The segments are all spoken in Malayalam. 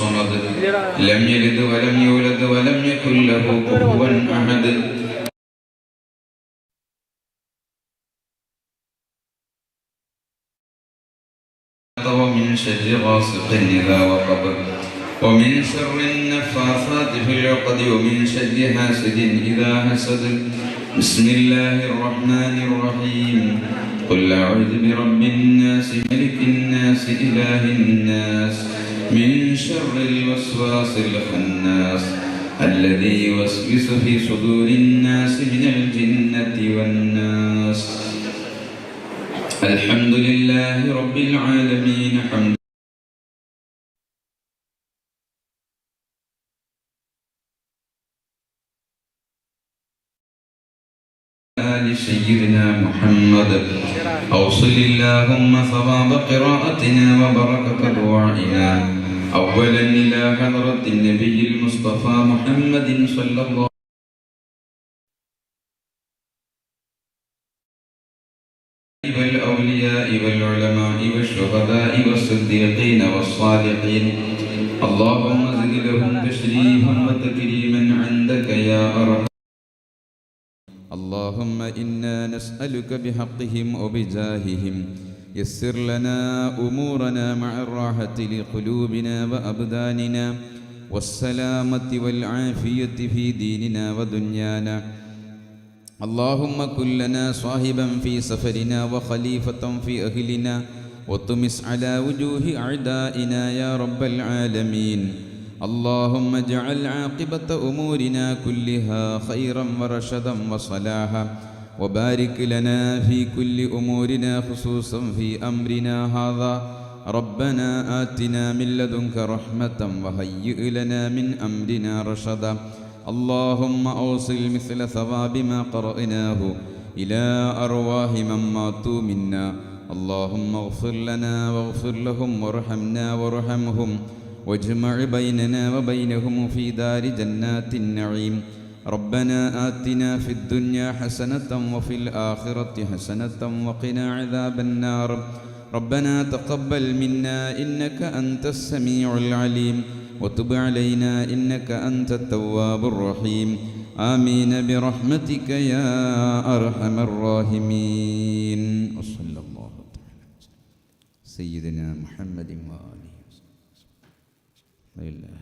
الصمد لم يلد ولم يولد ولم يكن له كفوا أحد. ومن شر غاسق إذا وقب. ومن شر النفاثات في العقد ومن شر حاسد إذا حسد. بسم الله الرحمن الرحيم. قل أعوذ برب الناس ملك الناس إله الناس. من شر الوسواس الخناس الذي يوسوس في صدور الناس من الجنة والناس. الحمد لله رب العالمين حمد سيدنا محمد. أوصل اللهم ثواب قراءتنا وبركة دعائنا. أولا إلى حضرة النبي المصطفى محمد صلى الله والأولياء والعلماء والشهداء والصديقين والصالحين اللهم زد لهم تشريفا وتكريما عندك يا أرحم. اللهم إنا نسألك بحقهم وبجاههم. يسر لنا أمورنا مع الراحة لقلوبنا وأبداننا والسلامة والعافية في ديننا ودنيانا. اللهم كن لنا صاحبا في سفرنا وخليفة في أهلنا وطمس على وجوه أعدائنا يا رب العالمين. اللهم اجعل عاقبة أمورنا كلها خيرا ورشدا وصلاحا. وبارك لنا في كل أمورنا خصوصا في أمرنا هذا. ربنا آتنا من لدنك رحمة وهيئ لنا من أمرنا رشدا. اللهم أوصل مثل ثواب ما قرأناه إلى أرواح من ماتوا منا. اللهم اغفر لنا واغفر لهم وارحمنا وارحمهم. واجمع بيننا وبينهم في دار جنات النعيم. ربنا آتنا في الدنيا حسنة وفي الآخرة حسنة وقنا عذاب النار. ربنا تقبل منا إنك أنت السميع العليم وتب علينا إنك أنت التواب الرحيم. آمين برحمتك يا أرحم الراحمين. وصلى الله تعالى سيدنا محمد وآله وصحبه لله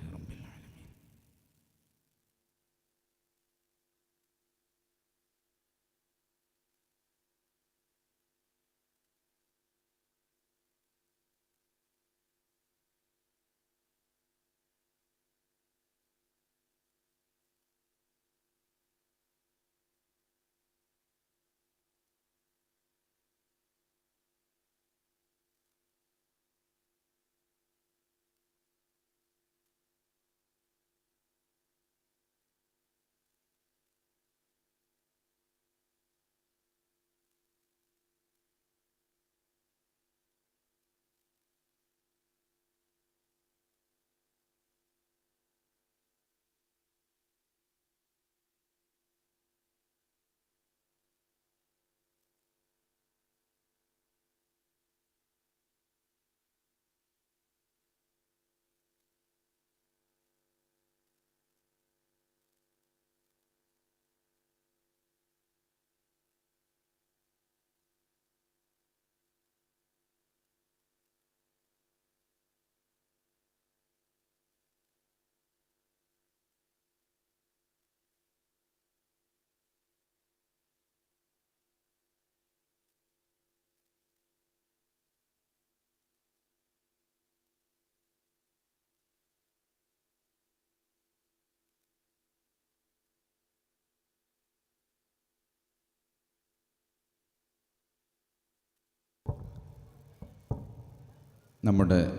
നമ്മുടെ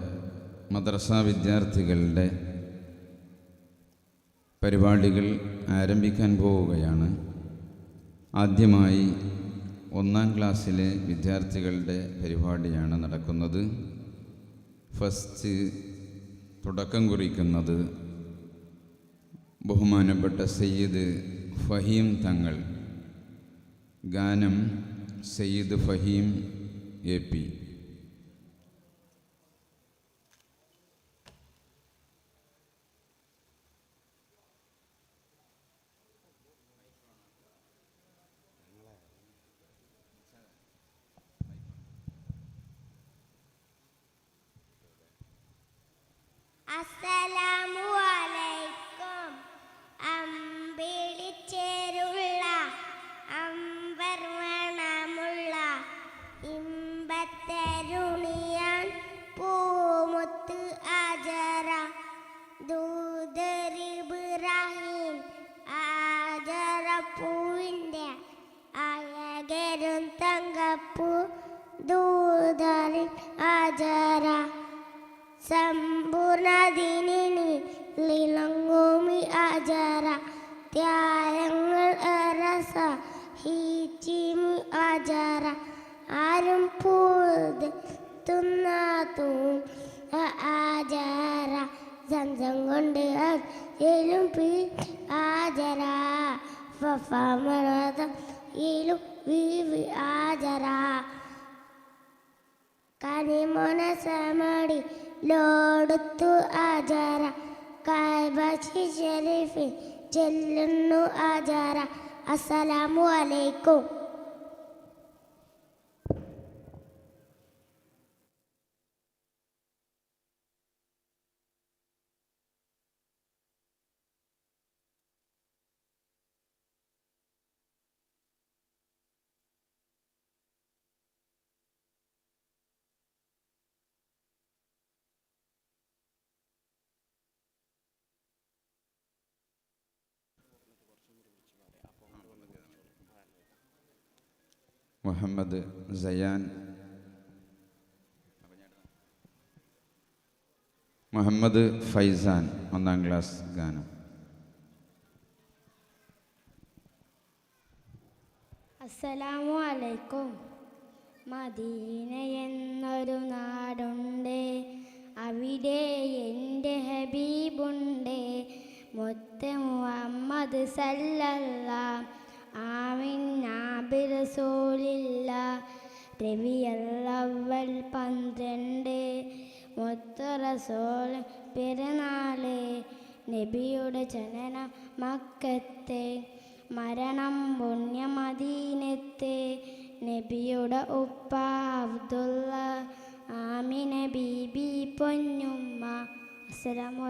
മദ്രസ വിദ്യാർത്ഥികളുടെ പരിപാടികൾ ആരംഭിക്കാൻ പോവുകയാണ്. ആദ്യമായി ഒന്നാം ക്ലാസ്സിലെ വിദ്യാർത്ഥികളുടെ പരിപാടിയാണ് നടക്കുന്നത്. ഫസ്റ്റ് തുടക്കം കുറിക്കുന്നത് ബഹുമാനപ്പെട്ട സയ്യിദ് ഫഹീം തങ്ങൾ ഗാനം സയ്യിദ് ഫഹീം എ പി. അസ്സലാമു സമ്പൂർണദിനി ലിളങ്ങൂമി ആചാര ത്യാഗങ്ങൾ അരസ ഹീച്ചിമി ആചാര. ആരും പൂത് തുന്നാത്തും ആചാര. സംസം കൊണ്ട് എലും പി ആചാര. ഫമറതം വി വി ആചാര. കനിമോന സമടി ലോടുത്തു ആചാര. കായ്ബി ഷെരീഫിൽ ചെല്ലുന്നു ആചാര. അസ്സലാമു അലൈക്കും. മുഹമ്മദ് സയാൻ. മുഹമ്മദ് ഫൈസാൻ ഒന്നാം ക്ലാസ് ഗാനം. അസ്സലാമു അലൈക്കും. മദീന എന്നൊരു നാടുണ്ട്. അവിടെ എന്റെ ഹബീബുണ്ട്. മുത്ത മുഹമ്മദ് സല്ലല്ല ആമിൻ നാബിറസൂലില്ല രവിയല്ലവൽ പന്ത്രണ്ട്. മുത്ത പിറന്നാൾ. നബിയുടെ ജനന മക്കത്തെ. മരണം പുണ്യമദീനത്തെ. നബിയുടെ ഉപ്പ അബ്ദുള്ള. ആമിന ബീബി പൊന്നുമ്മ. അസ്സലാമു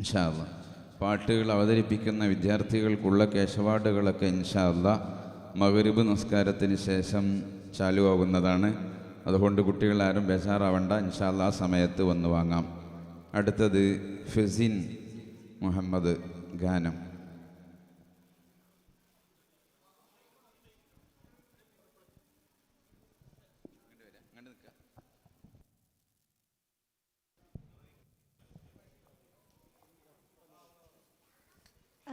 ഇൻഷാല്ല പാട്ടുകൾ അവതരിപ്പിക്കുന്ന വിദ്യാർത്ഥികൾക്കുള്ള കേശവാർഡുകളൊക്കെ ഇൻഷാല്ല മകരുബ് നമസ്കാരത്തിന് ശേഷം ചാലുവാകുന്നതാണ്. അതുകൊണ്ട് കുട്ടികളാരും ബേജാറാവണ്ട. ഇൻഷാല്ല ആ സമയത്ത് വന്ന് വാങ്ങാം. അടുത്തത് ഫിസിൻ മുഹമ്മദ് ഗാനം.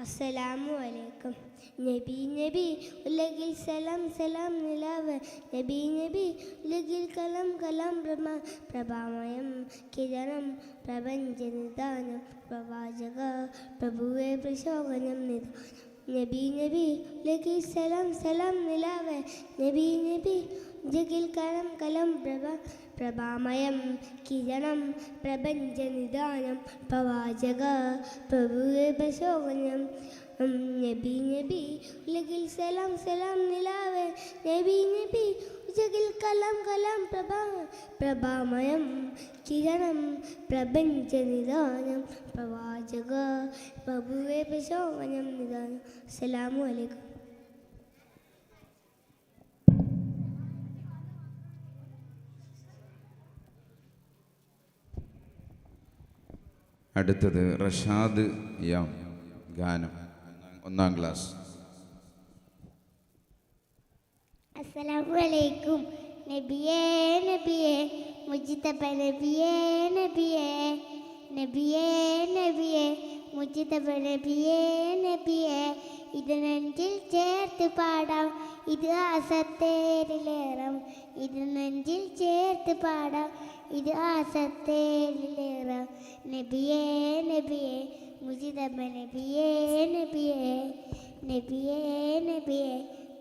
അസ്സലാമു അലൈക്കും. നബി നബി ഉലകിൽ സലാം സലാം നിലാവ്. നബി നബി ഉലകിൽ കലം കലാം പ്രഭ പ്രഭാമയം കിരണം പ്രപഞ്ച നിദാനം പ്രവാചക പ്രഭുവെ പ്രശോഭനം നിദാനം. നബി നബി ഉലകിൽ സലാം സലാം നിലാവ്. നബി നബി ജഗിൽ കലം കലം പ്രഭ പ്രഭാമയം കിരണം പ്രപഞ്ചനിദാനം പ്രവാചക പ്രഭുവെ പ്രശോഭനം നബി നബി ഉലകിൽ സലാം സലാം നിലാവേ നബി നബി ഉജകിൽ കലാം കലാം പ്രഭാ പ്രഭാമയം കിരണം പ്രപഞ്ചനിദാനം പ്രവാചക പ്രഭുവേ പ്രശോഭനം നിദാനം. അസ്സലാമു അലൈക്കും. അടുത്തത് റഷാദ് യാം ഗാനം ഒന്നാം ക്ലാസ്. അസ്സലാമു അലൈക്കും. നബിയേ നബിയേ മുജിതബ നബിയേ നബിയേ. നബിയേ നബിയേ മുജിതബ നബിയേ നബിയേ. ഇത് നെഞ്ചിൽ ചേർത്ത് പാടാം. ഇത് ആസത്തേരിലേറാം ഇത് നെഞ്ചിൽ ചേർത്ത് പാടാം. ഇത് ആസത്തേരിലേറാം നബിയേ നബിയേ മുജിതബ നബിയേ നബിയേ നബിയേ നബിയേ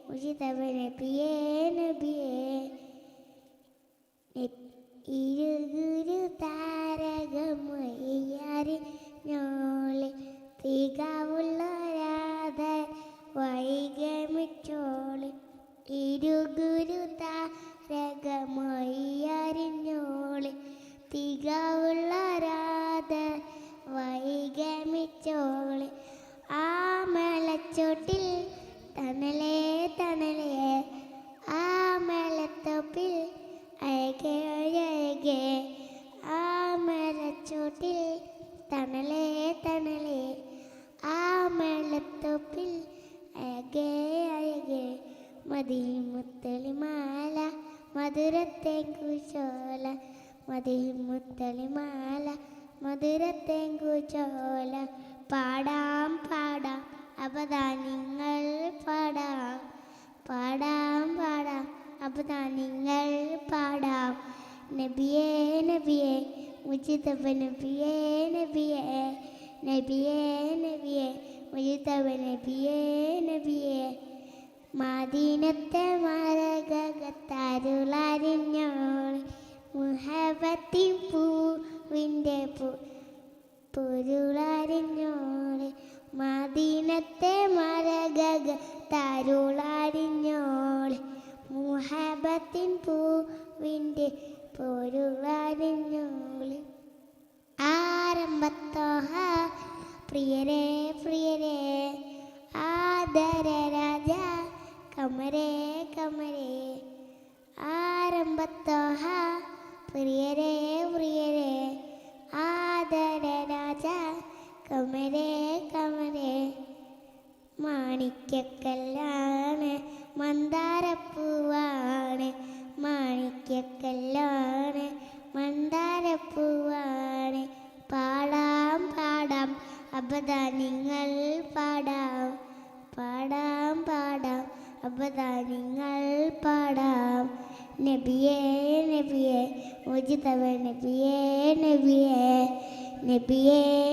മുജിതബ നബിയേ നബിയേ. ഇരുഗുരു താരകമയ്യാരി ഞോളെ തികവുള്ള രാധ വൈകമിച്ചോളെ ഇരുഗുരു താരകമയ്യാരി മധുരത്തേങ്കുചോല പാടാം പാടാം. അപദാനിങ്ങൾ പാടാം. പാടാം പാടാം. അപദാനിങ്ങൾ പാടാം. നബിയേ നബിയേ. ഉചിതവ നബിയേ നബിയേ. നബിയേ നബിയേ. ഉചിതവ നബിയേ നബിയേ. മാദീനത്തെ മാരകത്താരുളറിഞ്ഞോൾ മുഹബത്തിൻ പൂവിന്റെ പൂ പൊരുളറിഞ്ഞോളെ മദീനത്തെ മരകക തരുളാരിഞ്ഞോളെ മുഹബത്തിൻ പൂവിന്റെ പൊരുളാരിഞ്ഞോളെ ആരംഭത്തോഹ പ്രിയരെ പ്രിയരെ ആദര രാജ കമരേ കമരേ. ആരംഭത്തോഹ പ്രിയരേ പ്രിയരേ. കമരേ കമരേ. മാണിക്യക്കല്ലാണ് മന്ദാരപ്പൂവാണ്. മാണിക്യക്കല്ലാണ് മന്ദാരപ്പൂവാണ്. പാടാം പാടാം അപദാനിങ്ങൾ പാടാം. പാടാം പാടാം അപദാനിങ്ങൾ പാടാം. നബിയേ നബിയേ നബിയേ നബിയേ നബിയേ. നബിയേ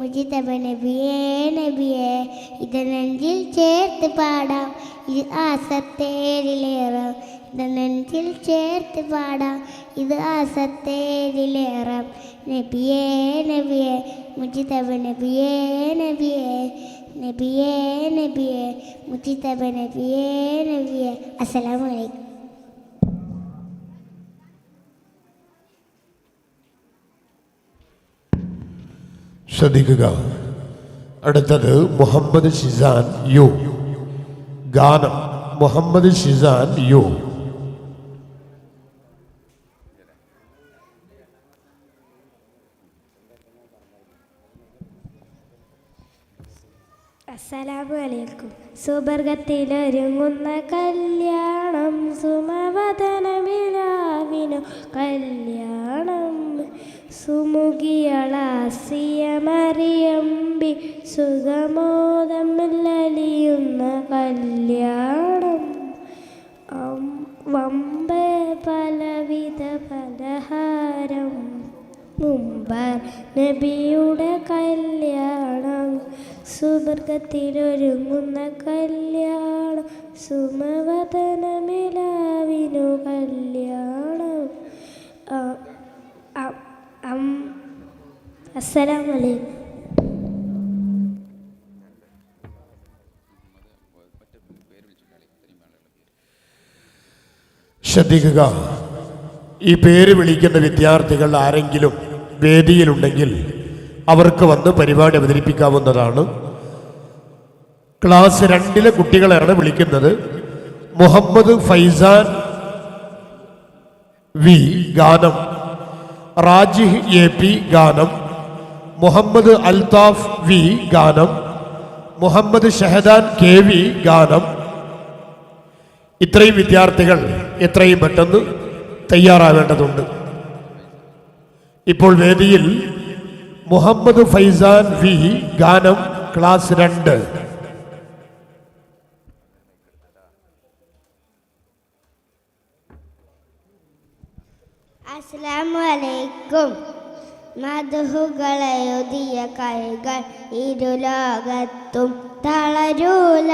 മുജിതബ നബിയേ നബിയേ ഇത് നെഞ്ചിൽ ചേർത്ത് പാടാം. ഇത് ആസത്തേരിലേറാം ഇത് നെഞ്ചിൽ ചേർത്ത് പാടാം. ഇത് ആസത്തേരിലേറാം നബിയേ നബിയേ മുജിതബ നബിയേ നബിയേ നബിയേ നബിയേ മുജിതബ നബിയേ. നബിയേ അസ്സലാമു ശ്രദ്ധിക്കുക. അടുത്തത് മുഹമ്മദ് ഷിസാൻ യു. ഗാനം മുഹമ്മദ് ഷിസാൻ യു. അസ്സലാമു അലൈക്കും. സുബർഗത്തിലൊരുങ്ങുന്ന കല്യാണം സുമവതനമിലാവിനു. കല്യാണം സുമുഖിയളാസിയമറിയമ്പി ലലിയുന്ന കല്യാണം. വമ്പ പലവിധ പലഹാരം. മുമ്പർ നബിയുടെ കല്യാണം. സുവർഗത്തിലൊരുങ്ങുന്ന കല്യാണം. സുമവതനമിലാവിനു കല്യാണം. ശ്രദ്ധിക്കുക. ഈ പേര് വിളിക്കുന്ന വിദ്യാർത്ഥികൾ ആരെങ്കിലും വേദിയിലുണ്ടെങ്കിൽ അവർക്ക് വന്ന് പരിപാടി അവതരിപ്പിക്കാവുന്നതാണ്. ക്ലാസ് രണ്ടിലെ കുട്ടികളെയാണ് വിളിക്കുന്നത്. മുഹമ്മദ് ഫൈസാൻ വി ഗാനം റാജിഹ് എ പി ഗാനം മുഹമ്മദ് അൽതാഫ് വി ഗാനം മുഹമ്മദ് ഷഹദാൻ കെ വി ഗാനം. ഇത്രയും വിദ്യാർത്ഥികൾ എത്രയും പെട്ടെന്ന് തയ്യാറാവേണ്ടതുണ്ട്. ഇപ്പോൾ വേദിയിൽ മുഹമ്മദ് ഫൈസാൻ വി ഗാനം ക്ലാസ് രണ്ട്. അസ്സലാമലൈക്കും മധുഹുകളെഴുതിയ കൈകൾ ഇരുലോകത്തും തളരൂല.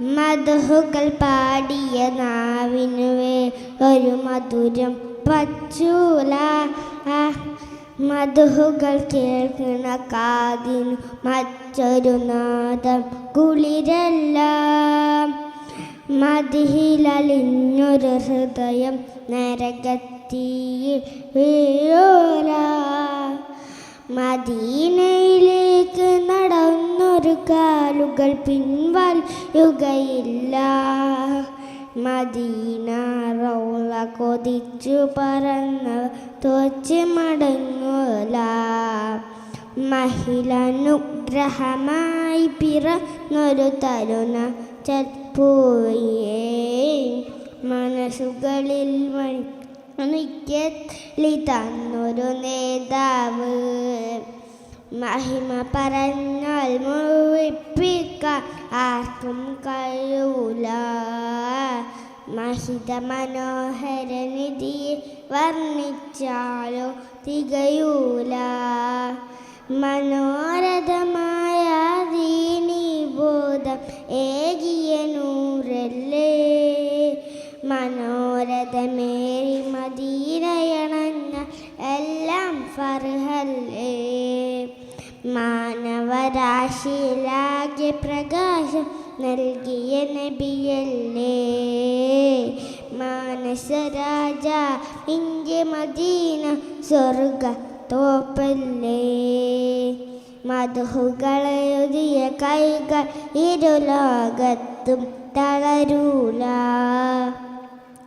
മധുഹുകൾ പാടിയ നാവിനുവേ ഒരു മധുരം പച്ചൂല മധുഹുകൾ കേൾക്കണ കാതിന് മറ്റൊരു നാദം കുളിരല്ല. മതിഹിലിഞ്ഞൊരു ഹൃദയം നരകത്തിയിൽ വീഴോല. മദീനയിലേക്ക് നടന്നൊരു കാലുകൾ പിൻവലിയുകയില്ല. മദീന റൗള കൊതിച്ചു പറന്ന തോച്ച് മടങ്ങൂല. മഹിളനുഗ്രഹമായി പിറന്നൊരു തരുണ ചത്പോയേ മനസ്സുകളിൽ തന്നൊരു നേതാവ്. മഹിമ പറഞ്ഞാൽ മുഴിപ്പിക്കാൻ ആർക്കും കഴിയൂല. മഹിത മനോഹര നിധി വർണിച്ചാലോ തികയൂല. മനോരഥമായ ദീനീബോധം ഏകിയ നൂറല്ലേ? മനോരഥമേറി ഫർഹല്ലേ മാനവരാശിയിലാകെ പ്രകാശം നൽകിയ നബിയല്ലേ? മാനസരാജ ഇന്ത്യ മദീന സ്വർഗ തോപ്പല്ലേ മധുകളെഴുതിയ കൈകൾ ഇരുലോകത്തും തളരൂല.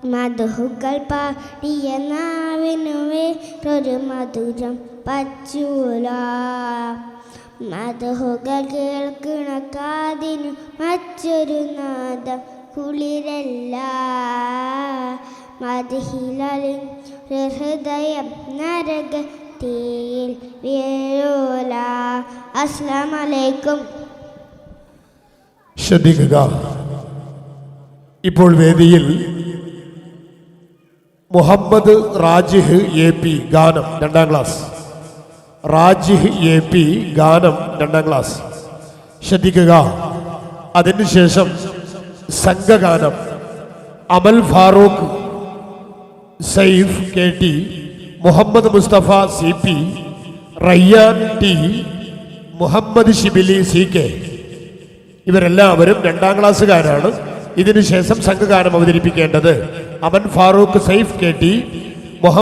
മധുകൾ പാടിയ നാവിനു വേറൊരു മധുരം പച്ചൂല. മധുകൾ കേൾക്കണ കാതിന് മറ്റൊരു നാദം കുളിരല്ല. മധുഹിലിൻ ഹൃദയം നരകത്തിൽ വീഴൂല. അസ്സലാമു അലൈക്കും ശ്രദ്ധിക്കുക. ഇപ്പോൾ വേദിയിൽ മുഹമ്മദ് റാജിഹ് എ പി ഗാനം രണ്ടാം ക്ലാസ്. റാജിഹ് എ പി ഗാനം രണ്ടാം ക്ലാസ്. ശ്രദ്ധിക്കുക. അതിനുശേഷം സംഘഗാനം. Amal Farooq Saif K T Muhammad Mustafa C P Rayyan T Muhammad Shibili C K. ഇവരെല്ലാവരും രണ്ടാം ക്ലാസ്സുകാരാണ്. ഇതിനുശേഷം സംഘഗാനം അവതരിപ്പിക്കേണ്ടത് അമൻ ഫാറൂഖ് സൈഫ് കെ ടി